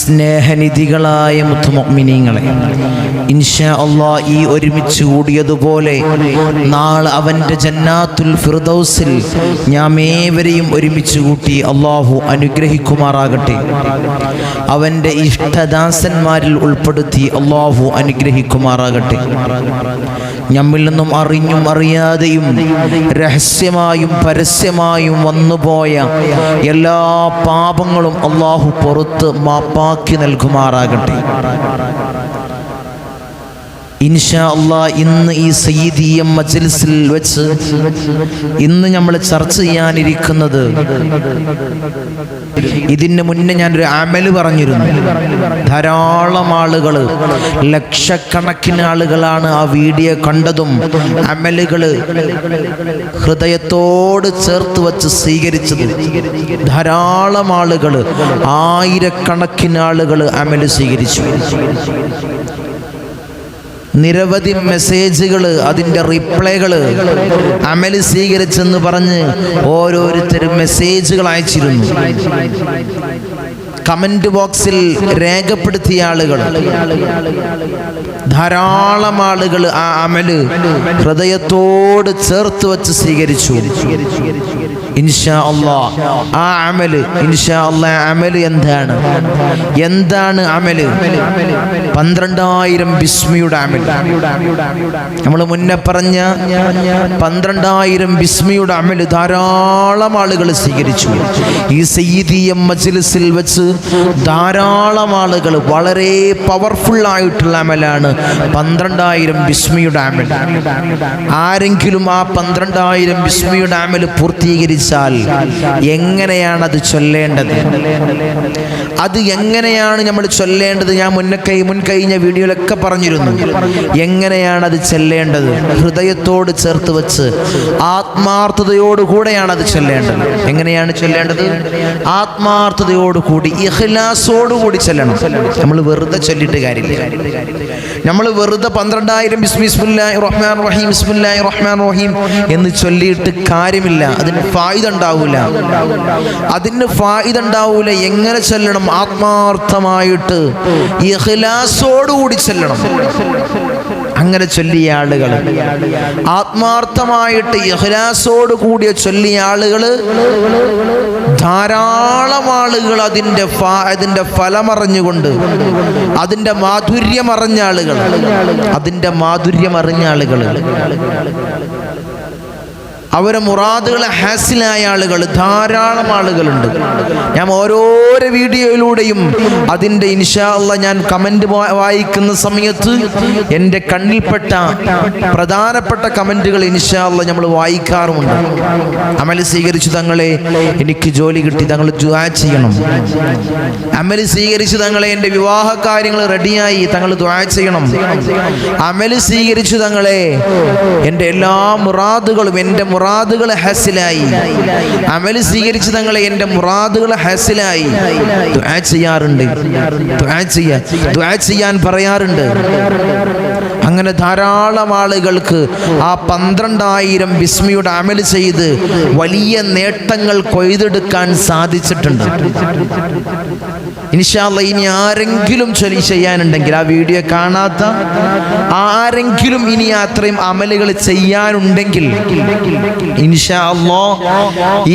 സ്നേഹനിധികളായ മുത്തുമൊമിനിങ്ങളെ ഇൻഷാ അള്ളാ ഈ ഒരുമിച്ച് കൂടിയതുപോലെ നാളെ അവന്റെ ജന്നാത്തുൽ ഫിർദൗസിൽ ഞാൻ ഏവരെയും ഒരുമിച്ച് കൂട്ടി അള്ളാഹു അനുഗ്രഹിക്കുമാറാകട്ടെ. അവന്റെ ഇഷ്ടദാസന്മാരിൽ ഉൾപ്പെടുത്തി അള്ളാഹു അനുഗ്രഹിക്കുമാറാകട്ടെ. നമ്മിൽ നിന്നും അറിഞ്ഞും അറിയാതെയും രഹസ്യമായും പരസ്യമായും വന്നുപോയ എല്ലാ പാപങ്ങളും അള്ളാഹു പുറത്ത് മാപ്പാക്കി നൽകുമാറാകട്ടെ. ഇൻഷാ അള്ളാ ഇന്ന് ഈ സയ്യിദീയ മജ്ലിസിൽ വെച്ച് ഇന്ന് നമ്മൾ ചർച്ച ചെയ്യാനിരിക്കുന്നത് ഇതിന് മുന്നേ ഞാൻ ഒരു അമൽ പറഞ്ഞിരുന്നു. ധാരാളം ആളുകൾ ലക്ഷക്കണക്കിന് ആളുകളാണ് ആ വീഡിയോ കണ്ടതും അമലുകൾ ഹൃദയത്തോട് ചേർത്ത് വച്ച് സ്വീകരിച്ചത്. ധാരാളം ആളുകൾ ആയിരക്കണക്കിന് ആളുകൾ അമൽ സ്വീകരിച്ചു. നിരവധി മെസ്സേജുകൾ അതിന്റെ റിപ്ലൈകൾ അമൽ സ്വീകരിച്ചെന്ന് പറഞ്ഞ് ഓരോരുത്തരും മെസ്സേജുകൾ അയച്ചിരുന്നു. കമന്റ് ബോക്സിൽ രേഖപ്പെടുത്തിയ ആളുകൾ ധാരാളം ആളുകൾ ആ അമൽ ഹൃദയത്തോട് ചേർത്ത് വച്ച് സ്വീകരിച്ചു. ഇൻഷാ അള്ളാ ആ അമൽ ഇൻഷാ അള്ളാ അമൽ എന്താണ്? എന്താണ് അമൽ? പന്ത്രണ്ടായിരം ബിസ്മിയുടെ അമൽ നമ്മൾ മുന്നേ പറഞ്ഞ പന്ത്രണ്ടായിരം ബിസ്മിയുടെ അമൽ ധാരാളം ആളുകൾ സ്വീകരിച്ചു. ഈ സയ്യിദിയം മജ്ലിസിൽ വെച്ച് ധാരാളം ആളുകൾ വളരെ പവർഫുൾ ആയിട്ടുള്ള അമലാണ് പന്ത്രണ്ടായിരം ബിസ്മിയുടെ അമൽ ആരെങ്കിലും ആ പന്ത്രണ്ടായിരം ബിസ്മിയുടെ അമൽ പൂർത്തീകരിച്ചാൽ എങ്ങനെയാണ് അത് ചൊല്ലേണ്ടത്? അത് എങ്ങനെയാണ് നമ്മൾ ചൊല്ലേണ്ടത്? ഞാൻ മുന്നേ മുൻ കഴിഞ്ഞ വീഡിയോയിലൊക്കെ പറഞ്ഞിരുന്നു. എങ്ങനെയാണ് അത് ചെല്ലേണ്ടത്? ഹൃദയത്തോട് ചേർത്ത് വെച്ച് ആത്മാർത്ഥതയോടുകൂടെയാണ് അത് ചെല്ലേണ്ടത്. എങ്ങനെയാണ് ചെല്ലേണ്ടത്? ആത്മാർത്ഥതയോടുകൂടി ഇഹ്ലാസോടുകൂടി ചെല്ലണം. നമ്മൾ വെറുതെ ചൊല്ലിട്ട് കാര്യമില്ല. നമ്മൾ വെറുതെ പന്ത്രണ്ടായിരം ബിസ്മിസ്മുല്ലാഹി റഹ്മാൻ റഹീം ബിസ്മില്ലാഹി റഹ്മാൻ റഹീം എന്ന് ചൊല്ലിയിട്ട് കാര്യമില്ല. അതിന് ഫായിദ ഉണ്ടാവൂല. അതിന് ഫായിദ ഉണ്ടാവൂല. എങ്ങനെ ചെല്ലണം? ആത്മാർത്ഥമായിട്ട് ഇഖ്ലാസോടുകൂടി ചെല്ലണം. അങ്ങനെ ചൊല്ലിയ ആളുകൾ ആത്മാർത്ഥമായിട്ട് ഇഹ്ലാസോട് കൂടിയ ചൊല്ലിയ ആളുകൾ ധാരാളം ആളുകൾ അതിന്റെ അതിന്റെ ഫലമറിഞ്ഞുകൊണ്ട് അതിന്റെ മാധുര്യം അറിഞ്ഞ ആളുകൾ അതിന്റെ മാധുര്യം അറിഞ്ഞ ആളുകൾ. അവരെ മുറാദുകളെ ഹാസിലായ ആളുകൾ ധാരാളം ആളുകളുണ്ട്. ഞാൻ ഓരോരോ വീഡിയോയിലൂടെയും അതിന്റെ ഇൻഷാല്ല ഞാൻ കമന്റ് വായിക്കുന്ന സമയത്ത് എന്റെ കണ്ണിൽപ്പെട്ട പ്രധാനപ്പെട്ട കമന്റുകൾ ഇൻഷാല്ല നമ്മൾ വായിക്കാറുമുണ്ട്. അമൽ സ്വീകരിച്ചു തങ്ങളെ എനിക്ക് ജോലി കിട്ടി തങ്ങൾ ദുആ ചെയ്യണം. അമൽ സ്വീകരിച്ചു തങ്ങളെ എന്റെ വിവാഹ കാര്യങ്ങൾ റെഡിയായി തങ്ങൾ ദുആ ചെയ്യണം. അമൽ സ്വീകരിച്ചു തങ്ങളെ എന്റെ എല്ലാ മുറാദുകളും എന്റെ മുറാദുകൾ ഹസിലായി. അമൽ സ്വീകരിച്ച് തങ്ങളെ എന്റെ മുറാദുകളെ ഹസിലായി. ദുആ ചെയ്യാറുണ്ട്. ദുആ ചെയ്യാൻ ദുആ ചെയ്യാൻ പറയാറുണ്ട്. അങ്ങനെ ധാരാളം ആളുകൾക്ക് ആ പന്ത്രണ്ടായിരം ബിസ്മിയുടെ അമൽ ചെയ്ത് വലിയ നേട്ടങ്ങൾ കൊയ്തെടുക്കാൻ സാധിച്ചിട്ടുണ്ട്. ഇൻഷാല്ല ഇനി ആരെങ്കിലും ചൊല്ലി ചെയ്യാനുണ്ടെങ്കിൽ ആ വീഡിയോ കാണാത്ത ആരെങ്കിലും ഇനി അത്രയും അമലുകൾ ചെയ്യാനുണ്ടെങ്കിൽ ഇൻഷാ അല്ലോ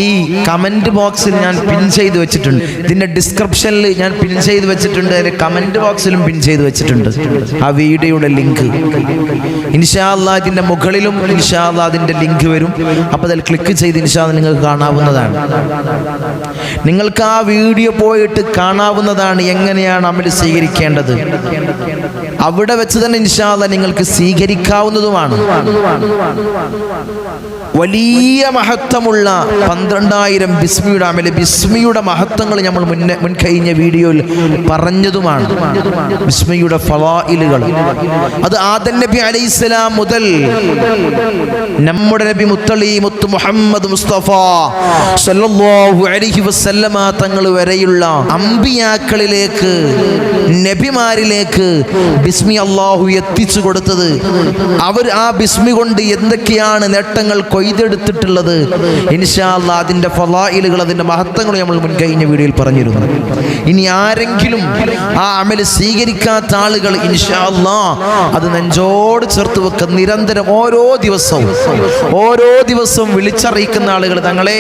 ഈ കമന്റ് ബോക്സിൽ ഞാൻ പിൻ ചെയ്ത് വെച്ചിട്ടുണ്ട്. ഇതിന്റെ ഡിസ്ക്രിപ്ഷനിൽ ഞാൻ പിൻ ചെയ്ത് വെച്ചിട്ടുണ്ട്. അതിന്റെ കമന്റ് ബോക്സിലും പിൻ ചെയ്ത് വെച്ചിട്ടുണ്ട്. ആ വീഡിയോയുടെ ലിങ്ക്. ഇൻഷാ അല്ലാ ഇതിന്റെ മുകളിലും ഇൻഷാല്ല അതിന്റെ ലിങ്ക് വരും. അപ്പോൾ അതിൽ ക്ലിക്ക് ചെയ്ത് ഇൻഷാ അല്ലാ നിങ്ങൾക്ക് കാണാവുന്നതാണ്. നിങ്ങൾക്ക് ആ വീഡിയോ പോയിട്ട് കാണാവുന്നതാണ് എങ്ങനെയാണ് അമൽ സ്വീകരിക്കേണ്ടത്. അവിടെ വെച്ച് തന്നെ ഇൻഷാല്ല നിങ്ങൾക്ക് സ്വീകരിക്കാവുന്നതുമാണ്. വലിയ മഹത്വമുള്ള പന്ത്രണ്ടായിരം ബിസ്മിയുടെ അമല ബിസ്മിയുടെ മഹത്വങ്ങൾ നമ്മൾ മുന്നേ മുൻകഴിഞ്ഞ വീഡിയോയിൽ പറഞ്ഞതുമാണ്. ബിസ്മിയുടെ ഫവായിലുകൾ. അത് ആദൻ നബി അലൈഹിസ്സലാം മുതൽ നമ്മുടെ നബി മുത്തളി മുത്ത് മുഹമ്മദ് മുസ്തഫ സല്ലല്ലാഹു അലൈഹി വസല്ലമ വരെയുള്ള അമ്പിയാക്കളിലേക്ക് നബിമാരിലേക്ക് ബിസ്മി അള്ളാഹു എത്തിച്ചു കൊടുത്തത്. അവർ ആ ബിസ്മി കൊണ്ട് എന്തൊക്കെയാണ് നേട്ടങ്ങൾ കൊയ്തെടുത്തിട്ടുള്ളത്? ഇൻഷാ അള്ളാഹ് അതിന്റെ ഫലായിലുകൾ അതിന്റെ മഹത്വങ്ങൾ നമ്മൾ മുൻകഴിഞ്ഞ വീഡിയോയിൽ പറഞ്ഞിരുന്നു. ഇനി ആരെങ്കിലും ആ അമൽ സ്വീകരിക്കാത്ത ആളുകൾ ഇൻഷാ അല്ലാ അത് നെഞ്ചോട് ചേർത്ത് വെക്ക. നിരന്തരം ഓരോ ദിവസവും ഓരോ ദിവസവും വിളിച്ചറിയിക്കുന്ന ആളുകൾ തങ്ങളെ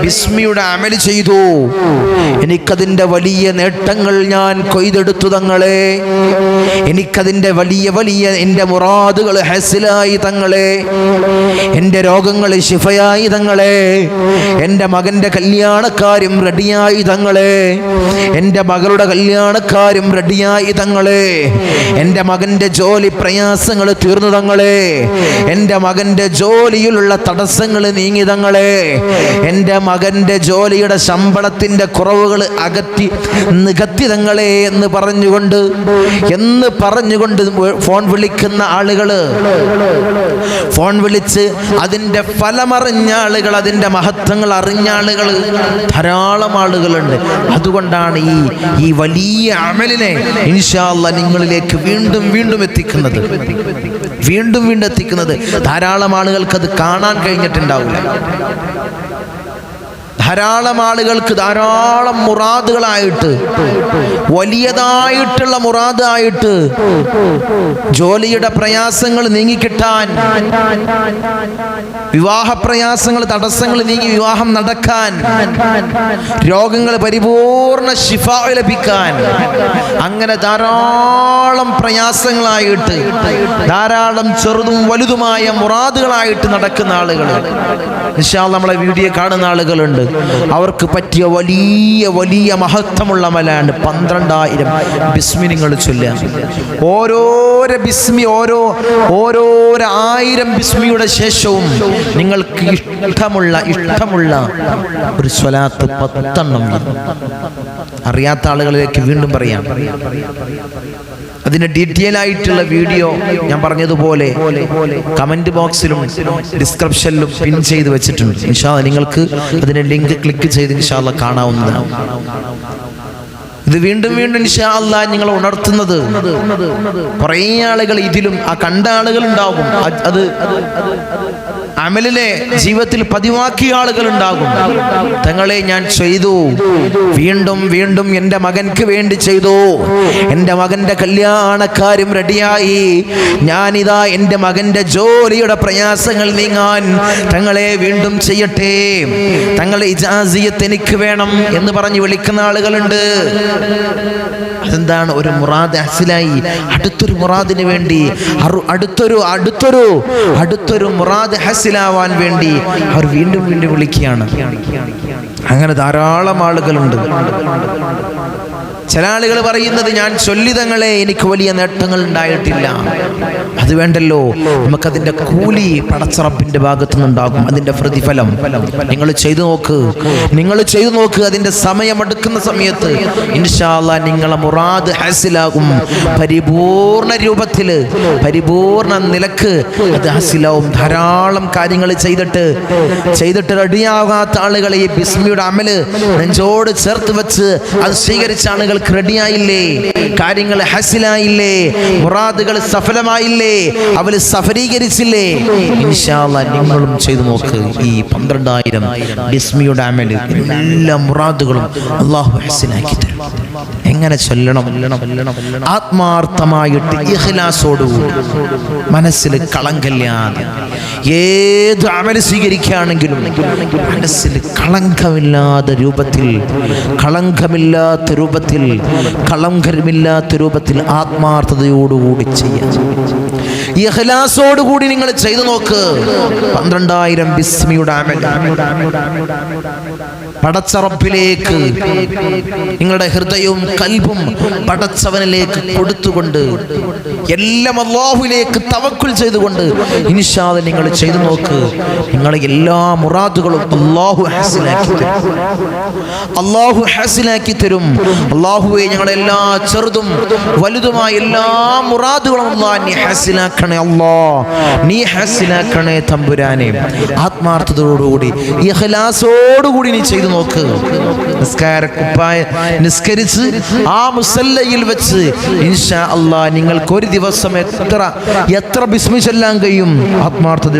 ബിസ്മിയുടെ അമൽ ചെയ്തു. എനിക്കതിന്റെ വലിയ നേട്ടങ്ങൾ ഞാൻ കൊയ്തെടുത്തു തങ്ങളെ. എനിക്കതിന്റെ വലിയ വലിയ എന്റെ മുറാദുകൾ ഹസിലായി തങ്ങളെ. എന്റെ രോഗങ്ങൾ ശിഫയായി തങ്ങളെ. എന്റെ മകന്റെ കല്യാണക്കാരും റെഡിയായി തങ്ങളെ. എന്റെ മകളുടെ കല്യാണക്കാരും റെഡിയായി തങ്ങളെ. എന്റെ മകന്റെ ജോലി പ്രയാസങ്ങൾ തീർന്നു തങ്ങളെ. എന്റെ മകന്റെ ജോലിയിലുള്ള തടസ്സങ്ങൾ നീങ്ങി തങ്ങളെ. എന്റെ മകന്റെ ജോലിയുടെ ശമ്പളത്തിന്റെ കുറവുകൾ അകറ്റി നികത്തി തങ്ങളെ എന്ന് പറഞ്ഞുകൊണ്ട് എന്ന് പറഞ്ഞുകൊണ്ട് ഫോൺ വിളിക്കുന്ന ആളുകൾ. ഫോൺ വിളിച്ച് അതിന്റെ ഫലമറിഞ്ഞ ആളുകൾ അതിന്റെ മഹത്വങ്ങൾ അറിഞ്ഞ ആളുകൾ. ധാരാളം ആളുകളുണ്ട്. അതുകൊണ്ടാണ് ഈ വലിയ അമലിനെ ഇൻഷാല്ല നിങ്ങളിലേക്ക് വീണ്ടും വീണ്ടും എത്തിക്കുന്നത്. വീണ്ടും വീണ്ടും എത്തിക്കുന്നത്. ധാരാളം ആളുകൾക്ക് അത് കാണാൻ കഴിഞ്ഞിട്ടുണ്ടാവില്ല. ധാരാളം ആളുകൾക്ക് ധാരാളം മുറാദുകളായിട്ട് വലിയതായിട്ടുള്ള മുറാദായിട്ട് ജോലിയുടെ പ്രയാസങ്ങൾ നീങ്ങിക്കിട്ടാൻ വിവാഹ പ്രയാസങ്ങൾ തടസ്സങ്ങൾ നീങ്ങി വിവാഹം നടക്കാൻ രോഗങ്ങൾ പരിപൂർണ ശിഫ ലഭിക്കാൻ അങ്ങനെ ധാരാളം പ്രയാസങ്ങളായിട്ട് ധാരാളം ചെറുതും വലുതുമായ മുറാദുകളായിട്ട് നടക്കുന്ന ആളുകൾ. നിശാൽ നമ്മളെ വീഡിയോ കാണുന്ന ആളുകളുണ്ട്. അവർക്ക് പറ്റിയ വലിയ വലിയ മഹത്വമുള്ള മലയാണ് പന്ത്രണ്ടായിരം ബിസ്മി നിങ്ങൾ ചൊല്ലുക. ഓരോരോ ബിസ്മി ഓരോ ഓരോരോ ആയിരം ബിസ്മിയുടെ ശേഷവും നിങ്ങൾക്ക് ഇഷ്ടമുള്ള ഇഷ്ടമുള്ള ഒരു സ്വലാത്ത് പത്തെണ്ണം അറിയാത്ത ആളുകളിലേക്ക് വീണ്ടും പറയാം. അതിന്റെ ഡീറ്റെയിൽ ആയിട്ടുള്ള വീഡിയോ ഞാൻ പറഞ്ഞതുപോലെ കമന്റ് ബോക്സിലും ഡിസ്ക്രിപ്ഷനിലും പിൻ ചെയ്ത് വെച്ചിട്ടുണ്ട് ഇൻഷാ നിങ്ങൾക്ക് അതിന്റെ ലിങ്ക് ക്ലിക്ക് ചെയ്ത് ഇൻഷാല്ല കാണാവുന്നതാണ് ഇത് വീണ്ടും വീണ്ടും ഇൻഷാ അല്ലാ നിങ്ങൾ ഉണർത്തുന്നത് കുറേ ആളുകൾ ഇതിലും ആ കണ്ട ആളുകൾ ഉണ്ടാവും അത് അമലിനെ ജീവിതത്തിൽ പതിവാക്കിയ ആളുകൾ ഉണ്ടാകും തങ്ങളെ ഞാൻ ചെയ്തു. വീണ്ടും വീണ്ടും എന്റെ മകൻക്ക് വേണ്ടി ചെയ്തു. എന്റെ മകന്റെ കല്യാണക്കാരും റെഡിയായി. ഞാനിതാ എന്റെ മകന്റെ ജോലിയുടെ പ്രയാസങ്ങൾ നീങ്ങാൻ തങ്ങളെ വീണ്ടും ചെയ്യട്ടെ. തങ്ങളെ ഇജാസിയത്ത് എനിക്ക് വേണം എന്ന് പറഞ്ഞ് വിളിക്കുന്ന ആളുകളുണ്ട്. അതെന്താണ് ഒരു മുറാദ് ഹസിലായി അടുത്തൊരു മുറാദിന് വേണ്ടി അടുത്തൊരു അടുത്തൊരു അടുത്തൊരു മുറാദ് ഹസിലാവാൻ വേണ്ടി അവർ വീണ്ടും വീണ്ടും വിളിക്കുകയാണ്. അങ്ങനെ ധാരാളം ആളുകളുണ്ട്. ചില ആളുകൾ പറയുന്നത് ഞാൻ ചൊല്ലിതങ്ങളെ എനിക്ക് വലിയ നേട്ടങ്ങൾ ഉണ്ടായിട്ടില്ല. അത് വേണ്ടല്ലോ. നമുക്കതിന്റെ കൂലി പടച്ചറപ്പിന്റെ ഭാഗത്തു നിന്നുണ്ടാകും അതിന്റെ പ്രതിഫലം. നിങ്ങൾ ചെയ്തു നോക്ക്. നിങ്ങൾ ചെയ്തു നോക്ക്. അതിന്റെ സമയമെടുക്കുന്ന സമയത്ത് ഇൻഷാല്ല നിങ്ങളെ മുറാദ് ഹാസിലാകും. പരിപൂർണ രൂപത്തിൽ പരിപൂർണ നിലയ്ക്ക് അത് ഹാസിലാവും. ധാരാളം കാര്യങ്ങൾ ചെയ്തിട്ട് ചെയ്തിട്ട് റെഡിയാകാത്ത ആളുകളെ ഈ ബിസ്മിയുടെ അമൽ നെഞ്ചോട് ചേർത്ത് വെച്ച് അത് സ്വീകരിച്ച ആളുകൾക്ക് റെഡിയായില്ലേ? കാര്യങ്ങൾ ഹസിലായില്ലേ? മുറാദുകൾ സഫലമായില്ലേ? അവർ സഫലീകരിച്ചില്ലേ? ഇൻഷാല്ല നിങ്ങളും ചെയ്തു നോക്ക് ഈ പന്ത്രണ്ടായിരം ബിസ്മിയുടെ അമൽ എല്ലാ മുറാദുകളും അള്ളാഹു ഹസിലാക്കി തരും. എങ്ങനെ ചൊല്ലണം? ആത്മാർത്ഥമായിട്ട് ഇഖ്ലാസോടുകൂടി മനസ്സിൽ കളങ്കല്ലാതെ ഏത് അമൽ സ്വീകരിക്കുകയാണെങ്കിലും മനസ്സിൽ കളങ്കമില്ലാത്ത രൂപത്തിൽ കളങ്കമില്ലാത്ത രൂപത്തിൽ കളങ്കരമില്ലാത്ത രൂപത്തിൽ ആത്മാർത്ഥതയോടുകൂടി ചെയ്യാം. ഈ നിങ്ങൾ ചെയ്തു നോക്ക്. പന്ത്രണ്ടായിരം ബിസ്മിയുടെ പടച്ചറപ്പിലേക്ക് നിങ്ങളുടെ ഹൃദയവും കൽബും പടച്ചവനിലേക്ക് കൊടുത്തുകൊണ്ട് എല്ലാം അള്ളാഹുലേക്ക് തവക്കുൽ ചെയ്തുകൊണ്ട് ഇൻഷാദ് നിങ്ങൾ ചെയ്തു നോക്ക്. നിങ്ങളെ എല്ലാ മുറാദുകളും അള്ളാഹു ഹാസിലാക്കി തരും. അള്ളാഹു ഹാസിലാക്കി തരും. അള്ളാഹുവെ ഞങ്ങളുടെ എല്ലാ ചെറുതും വലുതുമായ എല്ലാ മുറാദുകളും അള്ളാഹ് നീ ഹാസിലാക്കണേ അള്ളാ നീ ഹാസിലാക്കണേ തമ്പുരാനെ. ആത്മാർത്ഥതയോടുകൂടി ഇഹ്ലാസോടുകൂടി നീ ചെയ്തു നോക്ക്. നിസ്കാര കുപ്പായ നിസ്കരിച്ച് ആ മുസല്ലയിൽ വെച്ച് ഇൻഷാ അള്ളാ നിങ്ങൾക്ക് ഒരു ദിവസം എത്ര എത്ര ബിസ്മി ചൊല്ലാൻ കഴിയും?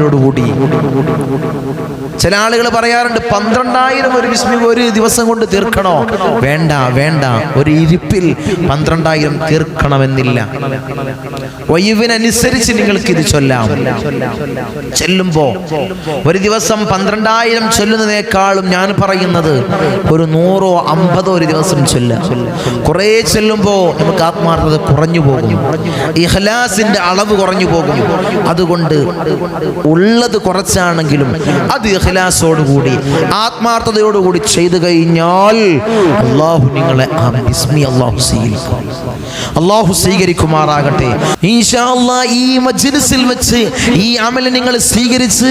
ആത്മാർത്ഥതയോടുകൂടി ചില ആളുകൾ പറയാറുണ്ട് പന്ത്രണ്ടായിരം ഒരു ബിസ്മി ഒരു ദിവസം കൊണ്ട് തീർക്കണോ? വേണ്ട വേണ്ട ഒരു ഇരിപ്പിൽ പന്ത്രണ്ടായിരം തീർക്കണമെന്നില്ല. ഒഴിവിനനുസരിച്ച് നിങ്ങൾക്ക് ഇത് ചൊല്ലാം. ചെല്ലുമ്പോ ഒരു ദിവസം പന്ത്രണ്ടായിരം ചൊല്ലുന്നതിനേക്കാളും ഞാൻ പറയുന്നത് ഒരു നൂറോ അമ്പതോ ഒരു ദിവസം ചൊല്ലാം കുറേ ചെല്ലുമ്പോ നമുക്ക് ആത്മാർത്ഥത കുറഞ്ഞു പോകും. ഇഹ്ലാസിന്റെ അളവ് കുറഞ്ഞു പോകും. അതുകൊണ്ട് ഉള്ളത് കുറച്ചാണെങ്കിലും അത് ഇഖ്ലാസോടുകൂടി ആത്മാർത്ഥതയോടുകൂടി ചെയ്തു കഴിഞ്ഞാൽ അള്ളാഹു നിങ്ങളെ ആ അള്ളാഹു സ്വീകരിക്കും. അള്ളാഹു സ്വീകരിക്കുമാറാകട്ടെ. ഈ മജ്ലിസിൽ വെച്ച് ഈ അമൽ നിങ്ങൾ സ്വീകരിച്ച്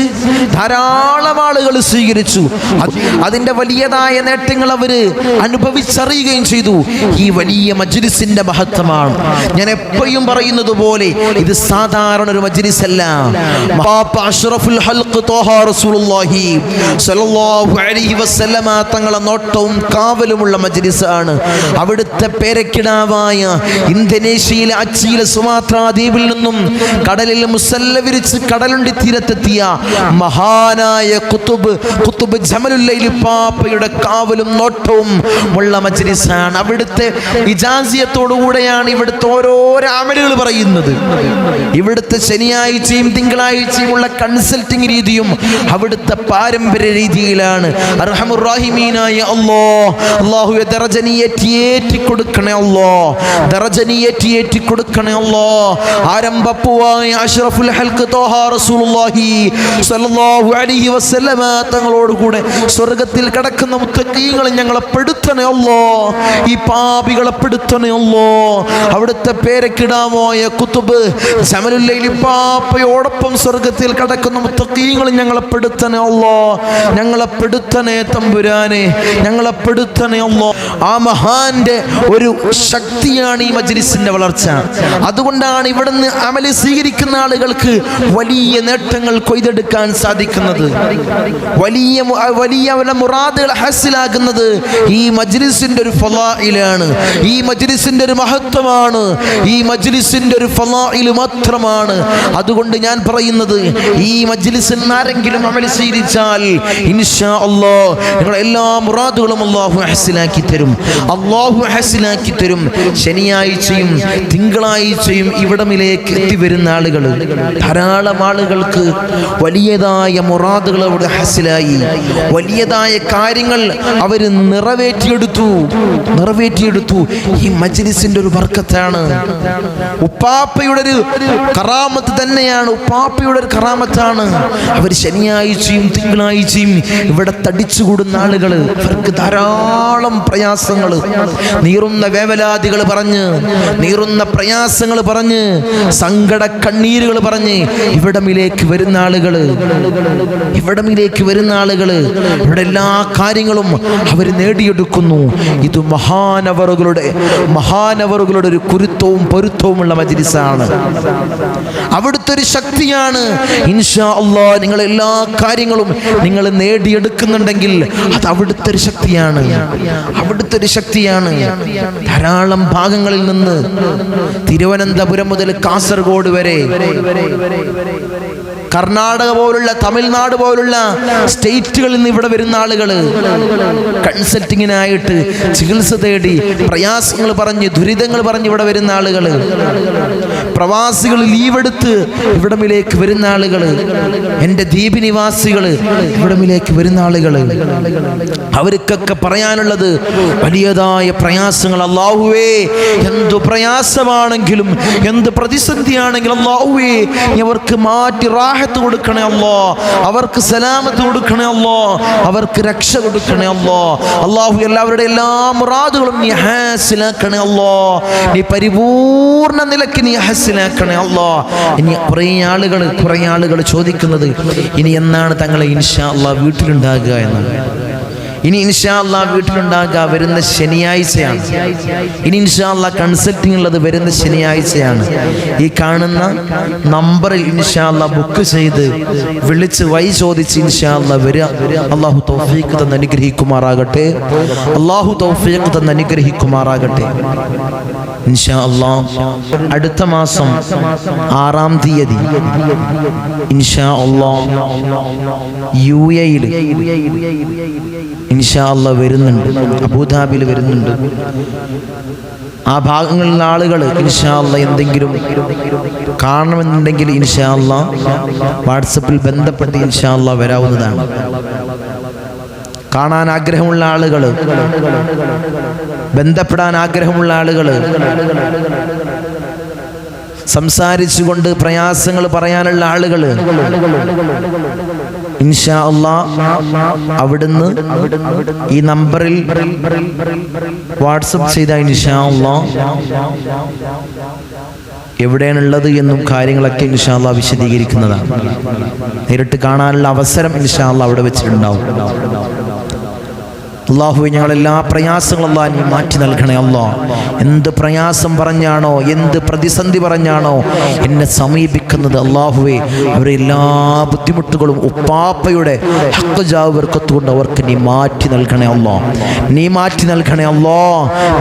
ധാരാളം ആളുകൾ സ്വീകരിച്ചു. അതിന്റെ വലിയതായ നേട്ടങ്ങൾ അവർ അനുഭവിച്ചറിയുകയും ചെയ്തു. ഈ വലിയ മജ്ലിസിന്റെ മഹത്വമാണ്. ഞാൻ എപ്പോഴും പറയുന്നത് പോലെ ഇത് സാധാരണ ഒരു മജ്ലിസ് അല്ല അഷ്റഫുൽ ഹൽഖ് തോഹ റസൂലുള്ളാഹി സ്വല്ലല്ലാഹു അലൈഹി വസല്ലമ തങ്ങളെ നോട്ടവും കാവലുമുള്ള മജ്ലിസാണ് അവിടുത്തെ പേരക്കിടാവായ ഇന്തോനേഷ്യയിലെ അച്ചിയിലെ സുമാത്ര ദ്വീപിൽ നിന്നും കടലിൽ മുസല്ല വിരിച്ച് കടലുണ്ടി തീരത്തെത്തിയ മഹാനായ കുത്തുബ് കുത്തുബ് ജമലുല്ലയിൽ പാപ്പയുടെ കാവലും നോട്ടവും ഉള്ള മജ്ലിസാണ് അവിടുത്തെ ഇജാസിയത്തോടുകൂടെയാണ് ഇവിടുത്തെ ഓരോരോ അമലുകൾ പറയുന്നത്. ഇവിടുത്തെ ശനിയാഴ്ചയും തിങ്കളാഴ്ചയും ഉള്ള കൺസൾട്ടിംഗ് രീതിയും അവിടുത്തെ പാരമ്പര്യ രീതിയിലാണ്. കൊടുക്കണേ കൊടുക്കണേ ആരംഭപ്പുവായ അഷ്റഫുൽ റസൂലുള്ളാഹി അലൈഹി വസല്ലമ തങ്ങളോട് കൂടെ സ്വർഗത്തിൽ കിടക്കുന്ന മുത്തക്കീകളെ ഞങ്ങളെ പെടുത്തണേ അല്ലോ ഈ പാപികളെ പെടുത്തണേ അവിടുത്തെ പേരക്കിടാമോയ കുത്തുബ് ജമലുല്ലൈലി പാപ്പയോടൊപ്പം സ്വർഗത്തിൽ കിടക്കുന്ന മുത്തക്കീകളെ ഞങ്ങളെ പെടുത്തണേ ഞങ്ങളെ പെടുത്തണേ തമ്പുരാനെ ഞങ്ങളെ പെടുത്തണേ അല്ലോ ആ മഹാന്റെ ഒരു ശക്തിയാണ് ഈ മജ്ലിസിന്റെ വളർച്ച. അതുകൊണ്ടാണ് ഇവിടുന്ന് അമൽ സ്വീകരിക്കുന്ന ആളുകൾക്ക് വലിയ നേട്ടങ്ങൾ കൊയ്തെടുക്കാൻ സാധിക്കുന്നത്. വലിയ വലിയ മുറാദുകൾ ഹാസിലാകുന്നത് ഈ മജ്ലിസിന്റെ ഒരു ഫലായിലാണ്. ഈ മജ്ലിസിന്റെ ഒരു മഹത്വമാണ്. ഈ മജ്ലിസിന്റെ ഒരു ഫലായിൽ മാത്രമാണ്. അതുകൊണ്ട് ഞാൻ പറയുന്നത് ഈ മജ്ലിസിൽ ആരെങ്കിലും ആരെങ്കിലും അമൽ ഇൻഷാ എല്ലാ മുറാദുകളും അള്ളാഹു ഹസിലാക്കി തരും. അള്ളാഹു ഹസിലാക്കി തരും. ശനിയാഴ്ചയും തിങ്കളാഴ്ചയും ഇവിടമിലേക്ക് എത്തി വരുന്ന ആളുകൾ ധാരാളം ആളുകൾക്ക് വലിയതായ മുറാദുകൾ അവിടെ ഹസിലായി വലിയതായ കാര്യങ്ങൾ അവർ നിറവേറ്റിയെടുത്തു. നിറവേറ്റിയെടുത്തു. ഈ മജ്ലിസിന്റെ ഒരു വർക്കത്താണ്. ഉപ്പാപ്പയുടെ ഒരു കറാമത്ത് തന്നെയാണ്. ഉപ്പാപ്പയുടെ ഒരു കറാമത്താണ്. അവർ ശനിയാഴ്ചയും തിങ്കളാഴ്ചയും ഇവിടെ തടിച്ചുകൂടുന്ന ആളുകൾ അവർക്ക് ധാരാളം പ്രയാസങ്ങൾ നീറുന്ന വേവലാതികൾ പറഞ്ഞ് നീറുന്ന പ്രയാസങ്ങൾ പറഞ്ഞ് സങ്കട കണ്ണീരുകൾ പറഞ്ഞ് ഇവിടമിലേക്ക് വരുന്ന ആളുകൾ ഇവിടമിലേക്ക് വരുന്ന ആളുകൾ ഇവിടെ എല്ലാ കാര്യങ്ങളും അവർ നേടിയെടുക്കുന്നു. ഇത് മഹാനവറുകളുടെ മഹാനവറുകളുടെ ഒരു കുരുത്തവും പൊരുത്തവുമുള്ള മജിലിസാണ്. അവിടുത്തെ ഒരു ശക്തിയാണ്. ഇൻഷാ അള്ളാ നിങ്ങൾ എല്ലാ കാര്യങ്ങളും നിങ്ങൾ നേടിയെടുക്കുന്നുണ്ടെങ്കിൽ അത് അവിടുത്തെ ഒരു ശക്തിയാണ്. അവിടുത്തെ ഒരു ശക്തിയാണ്. ധാരാളം ഭാഗങ്ങളിൽ നിന്ന് തിരുവനന്തപുരം മുതൽ കാസർഗോഡ് വരെ കർണാടക പോലുള്ള തമിഴ്നാട് പോലുള്ള സ്റ്റേറ്റുകളിൽ നിന്ന് ഇവിടെ വരുന്ന ആളുകൾ കൺസൾട്ടിങ്ങിനായിട്ട് ചികിത്സ തേടി പ്രയാസങ്ങൾ പറഞ്ഞ് ദുരിതങ്ങൾ പറഞ്ഞ് ഇവിടെ വരുന്ന ആളുകൾ പ്രവാസികൾ ലീവെടുത്ത് ഇവിടമിലേക്ക് വരുന്ന ആളുകൾ എന്റെ ദ്വീപ് നിവാസികൾ ഇവിടമിലേക്ക് വരുന്ന ആളുകൾ അവർക്കൊക്കെ പറയാനുള്ളത് വലിയതായ പ്രയാസങ്ങൾ അള്ളാഹുവേ എന്തു പ്രയാസമാണെങ്കിലും എന്ത് പ്രതിസന്ധിയാണെങ്കിലും അള്ളാഹുവേ അവർക്ക് മാറ്റി റാഹത്ത് കൊടുക്കണേ അല്ലോ അവർക്ക് സലാമത്ത് കൊടുക്കണേ അല്ലോ അവർക്ക് രക്ഷ കൊടുക്കണേ അല്ലോ അള്ളാഹു എല്ലാവരുടെ എല്ലാ മുറാദുകളും നീ ഹാസിലാക്കണേ അല്ലോ നീ പരിപൂർണ നിലയ്ക്ക് നീ ഹാസിലാക്കണേ അല്ലോ ഇനി കുറേ ആളുകൾ കുറേ ആളുകൾ ചോദിക്കുന്നത് ഇനി എന്നാണ് തങ്ങളെ ഇൻഷാ അള്ളാഹ് വീട്ടിലുണ്ടാകുക എന്നാണ് ഇനി ഇൻഷാല്ല വീട്ടിലുണ്ടാകുക വരുന്ന ശനിയാഴ്ചയാണ്. ഇനി ഇൻഷാല്ല കൺസൾട്ടിംഗ് ഉള്ളത് വരുന്ന ശനിയാഴ്ചയാണ്. ഈ കാണുന്ന നമ്പറിൽ ഇൻഷാല്ല ബുക്ക് ചെയ്ത് വിളിച്ച് വൈ ചോദിച്ച് ഇൻഷാല്ല വരിക. അള്ളാഹു തൗഫീഖ് തന്ന് അനുഗ്രഹിക്കുമാറാകട്ടെ. അള്ളാഹു തൗഫീഖ് തന്ന് അനുഗ്രഹിക്കുമാറാകട്ടെ. ഇൻഷാ അള്ളാ അടുത്ത മാസം ആറാം തീയതി ഇൻഷാ അള്ളാ യു എയിൽ ഇൻഷാ വരുന്നുണ്ട് അബുദാബിയിൽ വരുന്നുണ്ട്. ആ ഭാഗങ്ങളിലുള്ള ആളുകൾ ഇൻഷാ എന്തെങ്കിലും കാണണമെന്നുണ്ടെങ്കിൽ ഇൻഷാ വാട്സപ്പിൽ ബന്ധപ്പെട്ട് ഇൻഷാ വരാവുന്നതാണ്. കാണാൻ ആഗ്രഹമുള്ള ആളുകൾ ബന്ധപ്പെടാൻ ആഗ്രഹമുള്ള ആളുകൾ സംസാരിച്ചുകൊണ്ട് പ്രയാസങ്ങൾ പറയാനുള്ള ആളുകൾ ഇൻഷാ അള്ളാ അവിടുന്ന് ഈ നമ്പറിൽ വാട്സപ്പ് ചെയ്ത ഇൻഷാ അള്ളാ എവിടെയാണുള്ളത് എന്നും കാര്യങ്ങളൊക്കെ ഇൻഷാ അള്ളാ വിശദീകരിക്കുന്നതാണ്. നേരിട്ട് കാണാനുള്ള അവസരം ഇൻഷാ അള്ളാ അവിടെ വെച്ചിട്ടുണ്ടാവും. അള്ളാഹുവെ ഞങ്ങളെല്ലാ പ്രയാസങ്ങളും നീ മാറ്റി നൽകണേ അല്ലോ എന്ത് പ്രയാസം പറഞ്ഞാണോ എന്ത് പ്രതിസന്ധി പറഞ്ഞാണോ എന്നെ സമീപിക്കുന്നത് അള്ളാഹുവെ അവരെ എല്ലാ ബുദ്ധിമുട്ടുകളും ഉപ്പാപ്പയുടെ ഹക്ക് ജാവർക്കത്തുകൊണ്ട് അവർക്ക് നീ മാറ്റി നൽകണേ അല്ലോ നീ മാറ്റി നൽകണേ അല്ലോ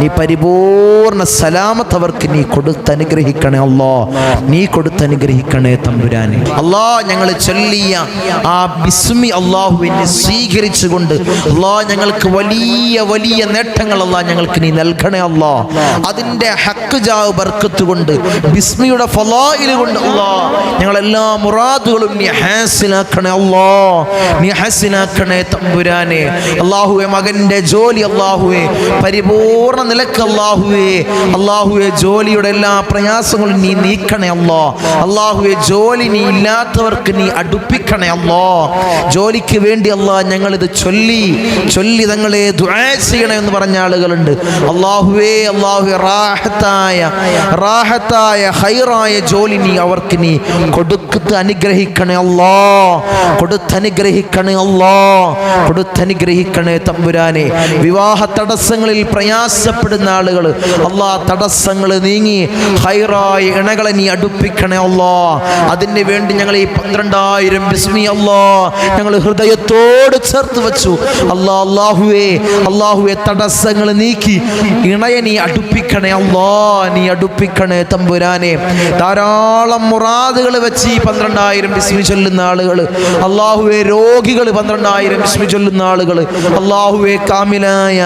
നീ പരിപൂർണ സലാമത്ത് അവർക്ക് നീ കൊടുത്തനുഗ്രഹിക്കണേ അല്ലോ നീ കൊടുത്തനുഗ്രഹിക്കണേ തമ്പുരാനെ. അല്ലാ ഞങ്ങൾ ചൊല്ലിയ ആ ബിസ്മി അള്ളാഹുവിനെ സ്വീകരിച്ചുകൊണ്ട് അല്ലാ ഞങ്ങൾക്ക് വലിയ വലിയ നേട്ടങ്ങളല്ല ഞങ്ങൾക്ക് നീ നൽകണേ അല്ല. അതിന്റെ ഹക്ക് ജാവ് ബർക്കത്ത് കൊണ്ട് ബിസ്മിയുടെ ഫലായിൽ കൊണ്ട് അല്ല. ഞങ്ങളെല്ലാ മുറാദുകളും നീ ഹാസിലാക്കണേ അല്ല. നീ ഹാസിലാക്കണേ തമ്പുരാനെ. അള്ളാഹുവെ മകന്റെ ജോലി അള്ളാഹുവെ പരിപൂർണ നിലയ്ക്ക് അള്ളാഹുവെ അള്ളാഹുവെ ജോലിയുടെ എല്ലാ പ്രയാസങ്ങളും നീ നീക്കണേ അല്ലോ. അള്ളാഹുവെ ജോലി നീ ഇല്ലാത്തവർക്ക് നീ അടുപ്പിക്കണേ അല്ലോ. ജോലിക്ക് വേണ്ടി അല്ലാ ഞങ്ങളിത് ചൊല്ലി ചൊല്ലി തങ്ങളെ ദുആ ചെയ്യണേ എന്ന് പറഞ്ഞ ആളുകളുണ്ട്. അള്ളാഹുവേ അള്ളാഹു റാഹത്തായ റാഹത്തായ ഹൈറായ ജോലി നീ അവർക്ക് നീ കൊടുത്ത് അനുഗ്രഹിക്കണേ അല്ലാ. കൊടുത്തനുഗ്രഹിക്കണേ അല്ലാ. കൊടുത്തനുഗ്രഹിക്കണേ തമ്പുരാനെ. വിവാഹ തടസ്സങ്ങളിൽ പ്രയാസപ്പെടുന്ന ആളുകൾ അള്ളാ തടസ്സങ്ങൾ നീങ്ങി ഹൈറായ ഇണകളെ നീ അടുപ്പിക്കണേ അല്ലാ. അതിന് വേണ്ടി ഞങ്ങൾ ഈ പന്ത്രണ്ടായിരം ബിസ്മി അല്ലോ ഞങ്ങൾ ഹൃദയത്തോട് ചേർത്ത് വെച്ചു. അല്ലാ അള്ളാഹുവേ അള്ളാഹുവെ തടസ്സങ്ങൾ നീക്കി ഇണയെ നീ അടുപ്പിക്കണേ അള്ളാ നീ അടുപ്പിക്കണേ തമ്പുരാനെ. ധാരാളം മുറാദുകൾ വെച്ച് ഈ പന്ത്രണ്ടായിരം വിസ്മി ചൊല്ലുന്ന ആളുകൾ അള്ളാഹുവെ രോഗികൾ പന്ത്രണ്ടായിരം വിസ്മി ചൊല്ലുന്ന ആളുകൾ അള്ളാഹുവെ കാമിലായ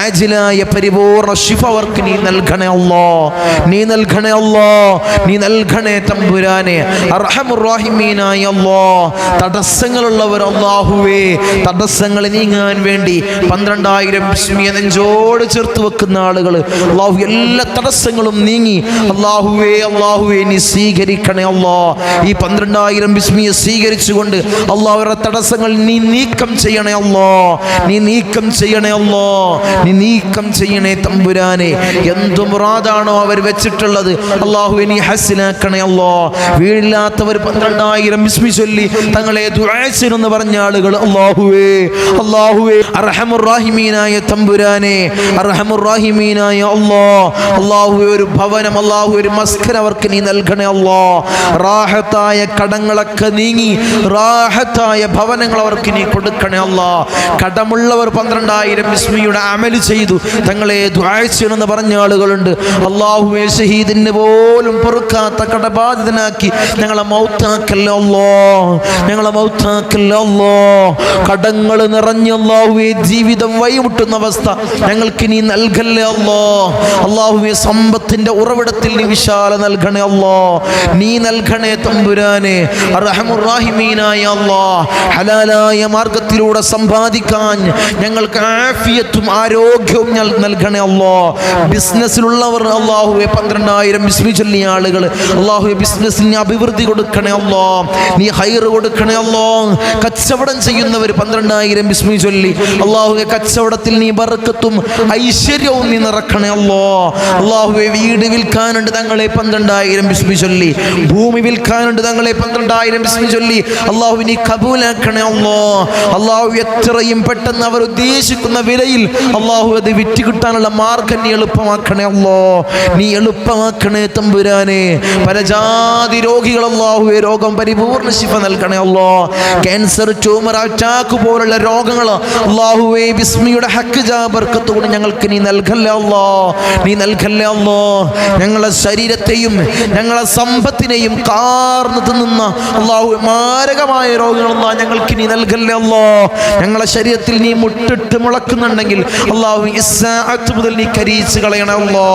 ആജിലായ പരിപൂർണ ശിഫ അവർക്ക് നീ നൽകണേ അല്ലോ നീ നൽകണേ അല്ലോ നീ നൽകണേ തമ്പുരാനെ. അർഹമുറാഹിമീനായ അല്ലോ തടസ്സങ്ങളുള്ളവർ അള്ളാഹുവേ തടസ്സങ്ങൾ നീങ്ങാൻ വേണ്ടി പന്ത്രണ്ടായിരം ബിസ്മിയെ നെഞ്ചോട് ചേർത്ത് വെക്കുന്ന ആളുകൾ അള്ളാഹു എല്ലാ തടസ്സങ്ങളും നീങ്ങി. അള്ളാഹുവേ അള്ളാഹുവേ നീ സ്വീകരിക്കണേ അള്ളാ. ഈ പന്ത്രണ്ടായിരം ബിസ്മിയെ സ്വീകരിച്ചുകൊണ്ട് അള്ളാഹുരുടെ തടസ്സങ്ങൾ നീ നീക്കം ചെയ്യണേ അള്ളാ. നീ നീക്കം ചെയ്യണേ അള്ളാ. നീ നീക്കം ചെയ്യണേ തമ്പുരാനെ. എന്തു മുറാദാണോ അവർ വെച്ചിട്ടുള്ളത്. അള്ളാഹു നീ ഹസിലാക്കണേ അള്ളാ. വീടില്ലാത്തവർ പന്ത്രണ്ടായിരം ബിസ്മി ചൊല്ലി തങ്ങളെ ദുരാശനെന്ന് പറഞ്ഞ ആളുകൾ അള്ളാഹുവേ അള്ളാഹുവേ അർഹമുർ അർഹമുറാഹിമീനായ തമ്പുരാനെ അർഹമുറാഹിമീനായ അല്ലാ അള്ളാഹു ഒരു ഭവനം അള്ളാഹു ഒരു മസ്കൻ അവർക്ക് നീ നൽകണേ അല്ലാ റാഹത്തായ കടങ്ങളൊക്കെ നീങ്ങി റാഹത്തായ ഭവനങ്ങൾ അവർക്ക് നീ കൊടുക്കണേ അല്ലാ കടമുള്ളവർ പന്ത്രണ്ടായിരം വിസ്മിയുടെ അമൽ ചെയ്തു. തങ്ങളെ ദ്വാഴ്ചയെന്ന് പറഞ്ഞ ആളുകളുണ്ട്. അള്ളാഹുവെ ഷഹീദിന് പോലും പൊറുക്കാത്ത കടബാധിതനാക്കി ഞങ്ങളെ മൗത്താക്കല്ലോ ഞങ്ങളെ മൗത്താക്കല്ലോ കടങ്ങൾ നിറഞ്ഞ അള്ളാഹുവെ ജീവിതം വഴിമുട്ടുന്ന അവസ്ഥ ഞങ്ങൾക്ക് നീ നൽകല്ലേ അല്ലോ അള്ളാഹുവെ സമ്പത്തിന്റെ ഉറവിടത്തിൽ നീ വിശാല നൽകണേ അല്ലോ നീ നൽകണേ തമ്പുരാനെ. റഹമുറാഹിമീനായ അല്ലോ ഹലാലായ മാർഗത്തിലൂടെ സമ്പാദിക്കാൻ ഞങ്ങൾക്ക് ആഫിയത്തും ആരോഗ്യവും നൽകണേ അല്ലോ ബിസിനസ്സിലുള്ളവർ അള്ളാഹുവെ പന്ത്രണ്ടായിരം ബിസ്മി ചൊല്ലിയ ആളുകൾ അള്ളാഹുവെ ബിസിനസ്സിന് അഭിവൃദ്ധി കൊടുക്കണേ അല്ലോ നീ ഹൈർ കൊടുക്കണേ അല്ലോ കച്ചവടം ചെയ്യുന്നവർ പന്ത്രണ്ടായിരം ബിസ്മി ചൊല്ലി അള്ളാഹുവെ കച്ചവടത്തിൽ നീ ബർക്കത്തും ഐശ്വര്യവും നീ നിറക്കണേ അല്ലോ. അള്ളാഹുവെ വീട് വിൽക്കാനുണ്ട് തങ്ങളെ പന്ത്രണ്ടായിരം ബിസ്മി ചൊല്ലി. ഭൂമി വിൽക്കാനുണ്ട് തങ്ങളെ പന്ത്രണ്ടായിരം ബിസ്മി ചൊല്ലി. അള്ളാഹു നീ കബൂലാക്കണേ അല്ലോ. അള്ളാഹു എത്രയും പെട്ടെന്ന് അവർ ഉദ്ദേശിക്കുന്ന വിലയിൽ അള്ളാഹു അത് വിറ്റ് കിട്ടാനുള്ള മാർഗം നീ എളുപ്പമാക്കണേ അല്ലോ. നീ എളുപ്പമാക്കണേ തമ്പുരാനെ. പല ജാതി രോഗികൾ അള്ളാഹുവെ രോഗം പരിപൂർണ ശിഫ നൽകണേ അല്ലോ. ക്യാൻസർ ട്യൂമർ അറ്റാക്ക് പോലുള്ള രോഗങ്ങൾ അള്ളാഹുവെ ബിസ്മിയുടെ ഹക്ക് ജാബർക്കത്തോട് ഞങ്ങൾക്ക് നീ നൽകല്ലേ അല്ലോ നീ നൽകല്ലേ അല്ലോ ഞങ്ങളെ ശരീരത്തെയും ഞങ്ങളെ സമ്പത്തിനെയും കാർന്നു തിന്നുന്ന അള്ളാഹു മാരകമായ രോഗങ്ങളൊന്നും ഞങ്ങൾക്ക് നീ നൽകല്ലേ അല്ലോ ഞങ്ങളെ ശരീരത്തിൽ നീ മുട്ടിട്ട് മുളക്കുന്നുണ്ടെങ്കിൽ അള്ളാഹു ഇസ്സാഅത്ത് മുതൽ നീ കരീച്ച് കളയണേ അല്ലോ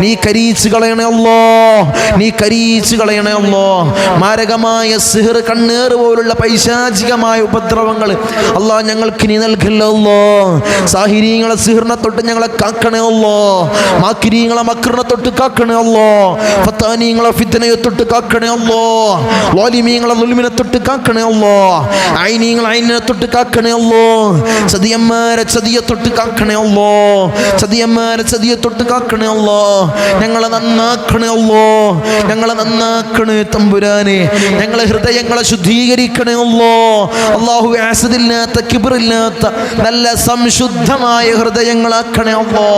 നീ കരീച്ച് കളയണേ അല്ലോ നീ കരീച്ച് കളയണേ അല്ലോ മാരകമായ സിഹർ കണ്ണേറ് പോലുള്ള പൈശാചികമായ ഉപദ്രവങ്ങൾ അള്ളാഹ് ഞങ്ങൾക്ക് നീ നൽകല്ലോ അല്ലോ സാഹിര്യങ്ങളെ തൊട്ട് ഞങ്ങളെ കാക്കണേ അല്ലോ മാക്കിരീങ്ങളെ മക്കറിനെ തൊട്ട് കാക്കണേ അല്ലോ ഫത്താനീങ്ങളെ ഫിത്തനയെ തൊട്ട് കാക്കണേ അല്ലോ വാലിമീങ്ങളെ നുൽമിനെ തൊട്ട് കാക്കണേ അല്ലോ ഐനീങ്ങളെ ഐനിനെ തൊട്ട് കാക്കണേ അല്ലോ ചതിയന്മാരെ ചതിയെ തൊട്ട് കാക്കണേ അല്ലോ ചതിയന്മാരെ ചതിയെ തൊട്ട് കാക്കണേ അല്ലോ ഞങ്ങളെ നന്നാക്കണേ അല്ലോ ഞങ്ങളെ നന്നാക്കണേ തമ്പുരാനെ. ഞങ്ങളെ ഹൃദയങ്ങളെ ശുദ്ധീകരിക്കണേ അല്ലോ അള്ളാഹു ആസദില്ലാത്ത കിബറില്ലാത്ത നല്ല സംശുദ്ധമായ ഹൃദയങ്ങളാക്കണേ അല്ലോ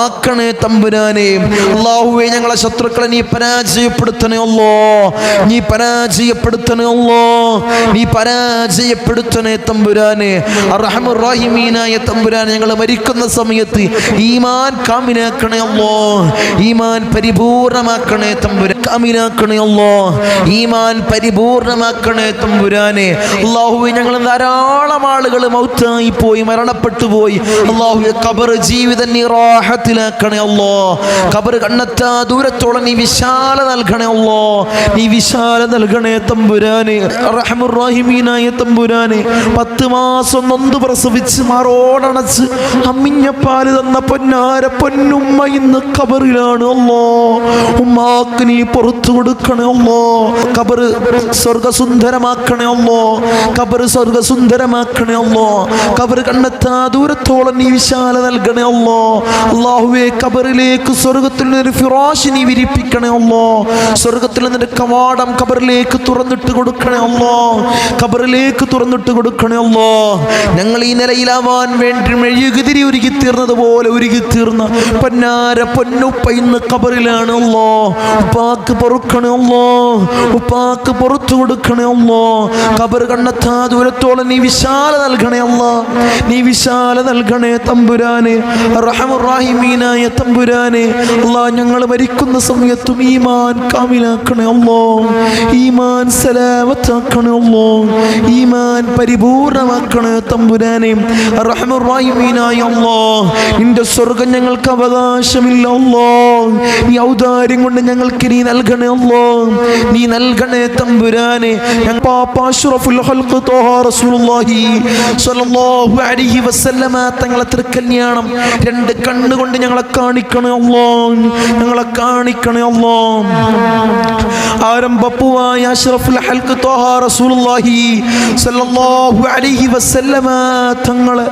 ആക്കണേ തമ്പുരാനെ. അള്ളാഹുവെ ഞങ്ങളെ ശത്രുക്കളെ നീ പരാജയപ്പെടുത്തണേ അല്ലോ നീ പരാജയപ്പെടുത്തണേ അല്ലോ നീ പരാജയപ്പെടുത്തണേ തമ്പുരാനെ. റഹമുറാഹിമീനായ തമ്പുരാനെ ഞങ്ങൾ മരിക്കുന്ന സമയത്ത് ഈമാൻ കാമിനാക്കണേ അല്ലോ ഈമാൻ പരിപൂർണമാക്കണേ തമ്പുരാൻ കാമിനാക്കണേ അല്ലോ ഈമാൻ പരിപൂർണമാക്കണേ തമ്പുരാനെ. അള്ളാഹുവെ ഞങ്ങൾ ധാരാളം ആളുകൾ മൗത്തായി പോയി മരണപ്പെട്ടു പോയി. അള്ളാഹു ഖബർ ജീവിതം നീ അല്ലോ ഖബർ കണ്ണെത്താ ദൂരത്തോളം നീ വിശാല നൽകണേ അല്ലോ നീ വിശാല നൽകണേ തമ്പുരാനെ. റഹമുറാഹിമീനായ തമ്പുരാനെ. പത്ത് മാസം നൊന്ത് പ്രസവിച്ച് മറോടണച്ച് അമ്മിഞ്ഞപ്പാൽ തന്ന പൊന്നാര പൊന്നുമ്മ ഇന്ന് ഖബറിലാണ് അല്ലോ ഉമ്മാക്ക് നീ പുറത്തു കൊടുക്കണേ അല്ലോ ഖബറ് സ്വർഗസുന്ദരമാക്കണേ അല്ലോ ഖബറ് സ്വർഗസുന്ദരമാക്കണേ അല്ലോ ഖബറ് കണ്ണെത്താ ദൂരത്തോളം നീ വിശാല നൽകണേ അല്ലോ. അള്ളാഹുവെ കബറിലേക്ക് സ്വർഗത്തിൽ നിന്നൊരു ഫിറാഷ് നീ വിരിപ്പിക്കണേ അല്ലോ. സ്വർഗത്തിൽ നിന്നൊരു കവാടം കബറിലേക്ക് തുറന്നിട്ട് കൊടുക്കണേ അല്ലോ. കബറിലേക്ക് തുറന്നിട്ട് കൊടുക്കണേ അല്ലോ. ഞങ്ങൾ ഈ നിലയിലാവാൻ വേണ്ടി മെഴുകുതിരി ഒരുക്കി തീർന്നത് പോലെ ഒരുക്കി തീർന്ന പൊന്നാര പൊന്നുപ്പ ഇന്ന് ഖബറിലാണ് അല്ലോ. ഉപ്പാക്ക് പൊറുക്കണേ അല്ലോ. ഉപ്പാക്ക് പുറത്തു കൊടുക്കണേ അല്ലോ. കബർ കണ്ണെത്താ ദൂരത്തോളം നീ വിശാല നൽകണേ അല്ലോ. നീ വിശാല നൽകണേ തമ്പുരാനെ. റഹമുറാഹിമീനായ തമ്പുരാനെ. അള്ളാ ഞങ്ങൾ മരിക്കുന്ന സമയത്തും ഈമാൻ കാമിലാക്കണേ അല്ലോ ഈമാൻ സലാമത്താക്കണേ അല്ലോ ഈമാൻ പരിപൂർണമാക്കണേ തമ്പുരാനെ. റഹമുറാഹിമീനായ അല്ലോ നിന്റെ സ്വർഗം ഞങ്ങൾക്ക് അവകാശമില്ല അല്ലോ നീ ഔദാര്യം കൊണ്ട് ഞങ്ങൾക്ക് നീ നൽകണേ അല്ലോ നീ നൽകണേ തമ്പുരാനെ. ഞങ്ങൾ പാപ്പ അഷ്റഫുൽ ഖൽഖ് ത്വഹ റസൂലുള്ളാഹി സ്വല്ലല്ലാഹു അലൈഹി വസല്ലമ തങ്ങളെ തൃക്കല്യാണം രണ്ട് കണ്ണുകൊണ്ട് ഞങ്ങളെ കാണിക്കണേ അല്ലോ ഞങ്ങളെ കാണിക്കണേ അല്ലോ ആരംഭപ്പുവായ അഷ്റഫുൽ ഹൽക്ക് തോഹ റസൂലുള്ളാഹി സല്ലല്ലാഹു അലൈഹി വസല്ലമ തങ്ങളെ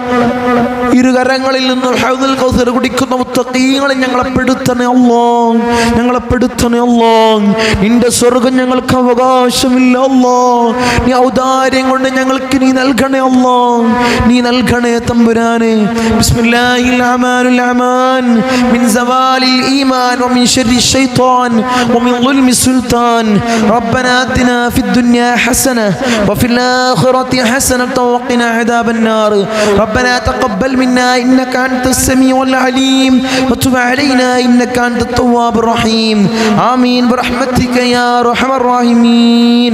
ഇരുകരങ്ങളിൽ നിന്ന് ഹൗദുൽ കൗസർ കുടിക്കുന്ന മുത്തഖീങ്ങളെ ഞങ്ങളെ പെടുത്തണേ അല്ലോ ഞങ്ങളെ പെടുത്തണേ അല്ലോ നിന്റെ സ്വർഗം ഞങ്ങൾക്ക് അവകാശമില്ല അല്ലോ നീ ഔദാര്യം കൊണ്ട് ഞങ്ങൾക്ക് നീ നൽകണേ അല്ലോ നീ നൽകണേ തമ്പുരാനെ ബിസ്മില്ലാഹിൽ റഹ്മാനിൽ റഹ്മാൻ മിൻ സവാലിൽ ഈമാൻ വമിൻ ശർരി الشيطان ومن ظلم السلطان ربنا آتنا في الدنيا حسنة وفي الآخرة حسنة وقنا عذاب النار ربنا تقبل منا إنك أنت السميع العليم وتب علينا إنك أنت التواب الرحيم آمين برحمتك يا أرحم الراحمين